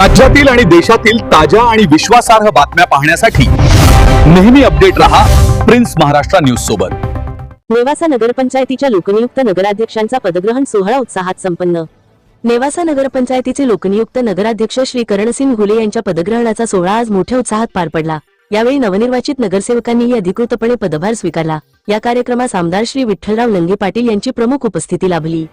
राज्यातील आणि देशातील ताज्या आणि विश्वासार्ह बातम्या पाहण्यासाठी नेहमी अपडेट रहा प्रिन्स महाराष्ट्र न्यूज सोबत. नेवासा नगरपंचायतीच्या लोकनियुक्त नगराध्यक्षांचा पदग्रहण सोहळा उत्साहात संपन्न. नेवासा नगरपंचायतीचे लोकनियुक्त नगराध्यक्ष श्री करणसिंग घुले यांच्या पदग्रहणाचा सोहळा आज मोठ्या उत्साहात पार पडला. यावेळी नवनिर्वाचित नगरसेवकांनीही अधिकृतपणे पदभार स्वीकारला. या कार्यक्रमास आमदार श्री विठ्ठलराव लंगे पाटील यांची प्रमुख उपस्थिती लाभली.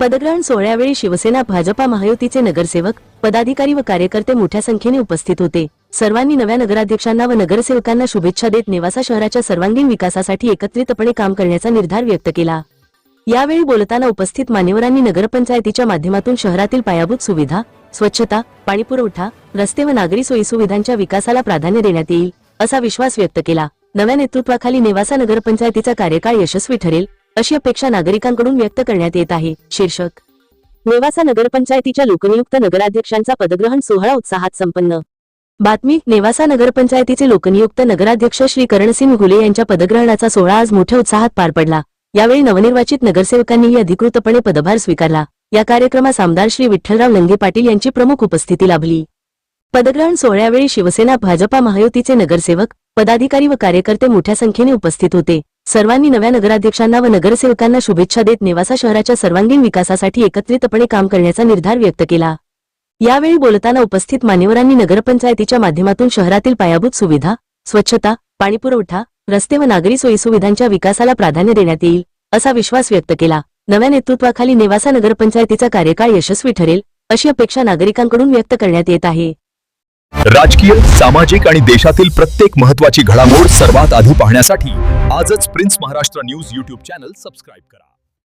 पदग्रहण सोहळ्यावेळी शिवसेना भाजपा महायुतीचे नगरसेवक पदाधिकारी व कार्यकर्ते मोठ्या संख्येने उपस्थित होते. सर्वांनी नव्या नगराध्यक्षांना व नगरसेवकांना शुभेच्छा देत नेवासा शहराच्या सर्वांगीण विकासासाठी एकत्रितपणे काम करण्याचा निर्धार व्यक्त केला. यावेळी बोलताना उपस्थित मान्यवरांनी नगरपंचायतीच्या माध्यमातून शहरातील पायाभूत सुविधा स्वच्छता पाणीपुरवठा रस्ते व नागरी सोयीसुविधांच्या विकासाला प्राधान्य देण्यात येईल असा विश्वास व्यक्त केला. नव्या नेतृत्वाखाली नेवासा नगरपंचायतीचा कार्यकाळ यशस्वी ठरेल अशी अपेक्षा नागरिकांकडून व्यक्त करण्यात येत आहे. शीर्षक. नेवासा नगरपंचायतीच्या लोकनियुक्त नगराध्यक्षांचा पदग्रहण सोहळा उत्साहात संपन्न. बातमी नेवासा नगरपंचायतीचे लोकनियुक्त नगराध्यक्ष श्री करणसिंग घुले यांच्या पदग्रहणाचा सोहळा आज मोठ्या उत्साहात पार पडला. यावेळी नवनिर्वाचित नगरसेवकांनीही अधिकृतपणे पदभार स्वीकारला. या कार्यक्रमास आमदार श्री विठ्ठलराव लंगे पाटील यांची प्रमुख उपस्थिती लाभली. पदग्रहण सोहळ्यावेळी शिवसेना भाजपा महायुतीचे नगरसेवक पदाधिकारी व कार्यकर्ते मोठ्या संख्येने उपस्थित होते. सर्वांनी नव्या नगराध्यक्षांना व नगरसेवकांना शुभेच्छा देत नेवासा शहराच्या सर्वांगीण विकासासाठी एकत्रितपणे काम करण्याचा निर्धार व्यक्त केला. यावेळी बोलताना उपस्थित मान्यवरांनी नगरपंचायतीच्या माध्यमातून शहरातील पायाभूत सुविधा स्वच्छता पाणीपुरवठा रस्ते व नागरी सोयीसुविधांच्या विकासाला प्राधान्य देण्यात येईल असा विश्वास व्यक्त केला. नव्या नेतृत्वाखाली नेवासा नगरपंचायतीचा कार्यकाळ यशस्वी ठरेल अशी अपेक्षा नागरिकांकडून व्यक्त करण्यात येत आहे. राजकीय सामाजिक आणि देशातील प्रत्येक महत्त्वाची घडामोड सर्वात आधी पाहण्यासाठी आजच prince Maharashtra news YouTube channel subscribe करा.